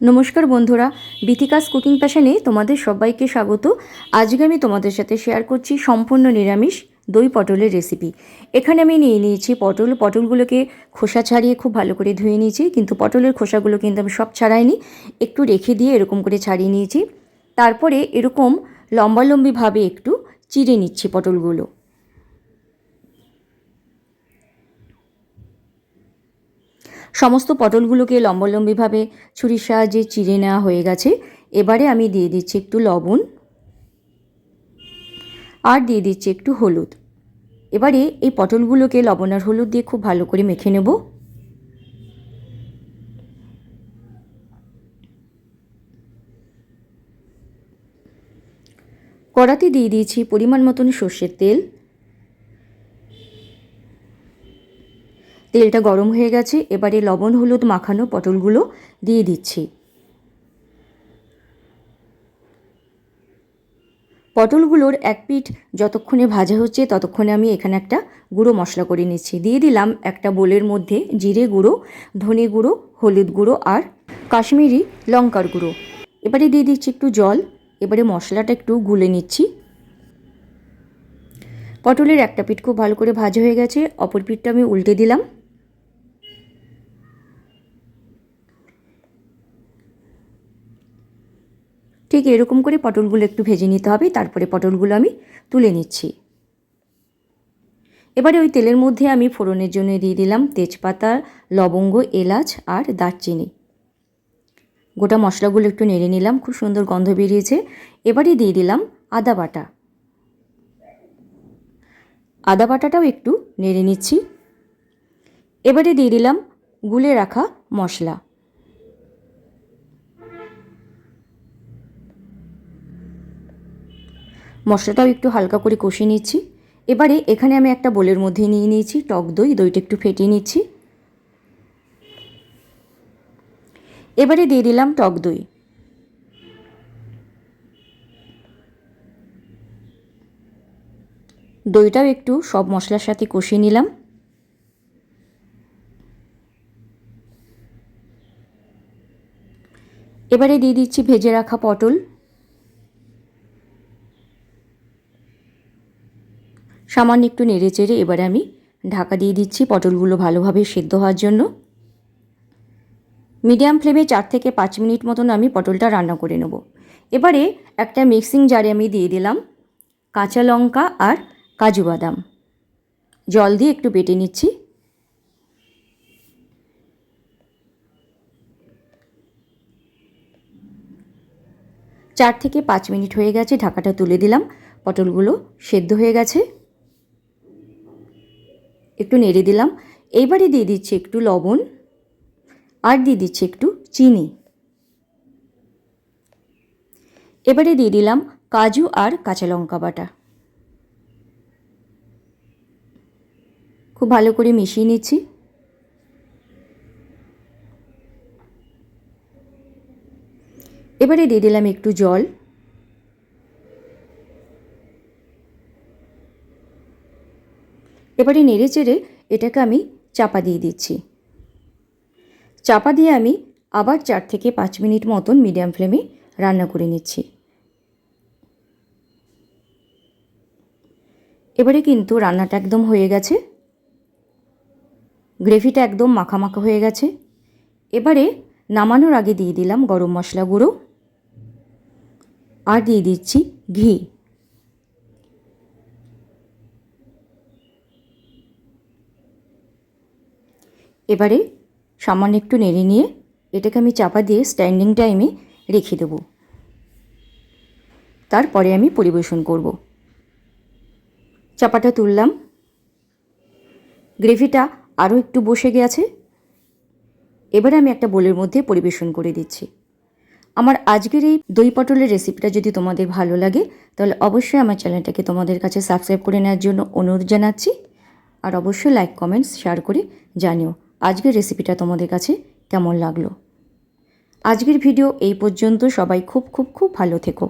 নমস্কার বন্ধুরা, বিথিকাস কুকিং প্যাশনে তোমাদের সবাইকে স্বাগত। আজকে আমি তোমাদের সাথে শেয়ার করছি সম্পূর্ণ নিরামিষ দই পটলের রেসিপি এখানে আমি নিয়ে নিয়েছি পটল। পটলগুলোকে খোসা ছাড়িয়ে খুব ভালো করে ধুয়ে নিয়েছি, কিন্তু পটলের খোসাগুলো কিন্তু আমি সব ছাড়াইনি। একটু রেখে দিয়ে এরকম করে ছাড়িয়ে নিয়েছি। তারপরে এরকম লম্বালম্বিভাবে একটু চিড়ে নিচ্ছি পটলগুলো। সমস্ত পটলগুলোকে লম্বালম্বিভাবে ছুরির সাহায্যে চিড়ে নেওয়া হয়ে গেছে। এবারে আমি দিয়ে দিচ্ছি একটু লবণ আর দিয়ে দিচ্ছি একটু হলুদ। এবারে এই পটলগুলোকে লবণ আর হলুদ দিয়ে খুব ভালো করে মেখে নেব। কড়াতে দিয়ে দিয়েছি পরিমাণ মতন সর্ষের তেল। তেলটা গরম হয়ে গেছে, এবারে লবণ, হলুদ মাখানো পটলগুলো দিয়ে দিচ্ছি। পটলগুলোর এক পিঠ যতক্ষণে ভাজা হচ্ছে ততক্ষণে আমি এখানে একটা গুঁড়ো মশলা করে নিচ্ছি। দিয়ে দিলাম একটা বোলের মধ্যে জিরে গুঁড়ো, ধনে গুঁড়ো, হলুদ গুঁড়ো আর কাশ্মীরি লঙ্কার গুঁড়ো। এবারে দিয়ে দিচ্ছি একটু জল, এবারে মশলাটা একটু গুলে নিচ্ছি। পটলের একটা পিঠ খুব ভালো করে ভাজা হয়ে গেছে, অপর পিঠটা আমি উল্টে দিলাম। ঠিক এরকম করে পটলগুলো একটু ভেজে নিতে হবে, তারপরে পটলগুলো আমি তুলে নিচ্ছি। এবারে ওই তেলের মধ্যে আমি ফোড়নের জন্য দিয়ে দিলাম তেজপাতা, লবঙ্গ, এলাচ আর দারচিনি। গোটা মশলাগুলো একটু নেড়ে নিলাম, খুব সুন্দর গন্ধ বেরিয়েছে। এবারে দিয়ে দিলাম আদা বাটা। আদা বাটাটাও একটু নেড়ে নিচ্ছি। এবারে দিয়ে দিলাম গুলে রাখা মশলা। মশলাটাও একটু হালকা করে কষিয়ে নিচ্ছি। এবারে এখানে আমি একটা বোলের মধ্যে নিয়ে নিয়েছি, টক দই, দইটা একটু ফেটিয়ে নিচ্ছি। এবারে দিয়ে দিলাম টক দই। দইটাও একটু সব মশলার সাথে কষিয়ে নিলাম। এবারে দিয়ে দিচ্ছি ভেজে রাখা পটল। সামান্য একটু নেড়ে চেড়ে এবারে আমি ঢাকা দিয়ে দিচ্ছি পটলগুলো ভালোভাবে সেদ্ধ হওয়ার জন্য। মিডিয়াম ফ্লেমে চার থেকে পাঁচ মিনিট মতন আমি পটলটা রান্না করে নেব। এবারে একটা মিক্সিং জারে আমি দিয়ে দিলাম কাঁচা লঙ্কা আর কাজু বাদাম। জল দিয়ে একটু বেটে নিচ্ছি। চার থেকে পাঁচ মিনিট হয়ে গেছে, ঢাকাটা তুলে দিলাম। পটলগুলো সেদ্ধ হয়ে গেছে। একটু নেড়ে দিলাম। এইবারে দিয়ে দিচ্ছি একটু লবণ আর দিয়ে দিচ্ছি একটু চিনি। এবারে দিয়ে দিলাম কাজু আর কাঁচা লঙ্কা বাটা। খুব ভালো করে মিশিয়ে নিচ্ছি। এবারে দিয়ে দিলাম একটু জল। এবারে নেড়ে চেড়ে এটাকে আমি চাপা দিয়ে দিচ্ছি। চাপা দিয়ে আমি আবার চার থেকে পাঁচ মিনিট মতন মিডিয়াম ফ্লেমে রান্না করে নিচ্ছি। এবারে কিন্তু রান্নাটা একদম হয়ে গেছে। গ্রেভিটা একদম মাখা মাখা হয়ে গেছে। এবারে নামানোর আগে দিয়ে দিলাম গরম মশলা গুঁড়ো। আর দিয়ে দিচ্ছি ঘি। এবারে সামান্য একটু নেড়ে নিয়ে এটাকে আমি চাপা দিয়ে স্ট্যান্ডিং টাইমে রেখে দেব। তারপরে আমি পরিবেশন করব। চাপাটা তুললাম। গ্রেভিটা আরও একটু বসে গেছে। এবারে আমি একটা বোলের মধ্যে পরিবেশন করে দিচ্ছি। আমার আজকের এই দই পটলের রেসিপিটা যদি তোমাদের ভালো লাগে, তাহলে অবশ্যই আমার চ্যানেলটাকে তোমাদের কাছে সাবস্ক্রাইব করে নেওয়ার জন্য অনুরোধ জানাচ্ছি। আর অবশ্যই লাইক কমেন্টস শেয়ার করে জানিও। আজকের রেসিপিটা তোমাদের কাছে কেমন লাগল? আজকের ভিডিও এই পর্যন্ত। সবাই খুব খুব খুব ভালো থেকো।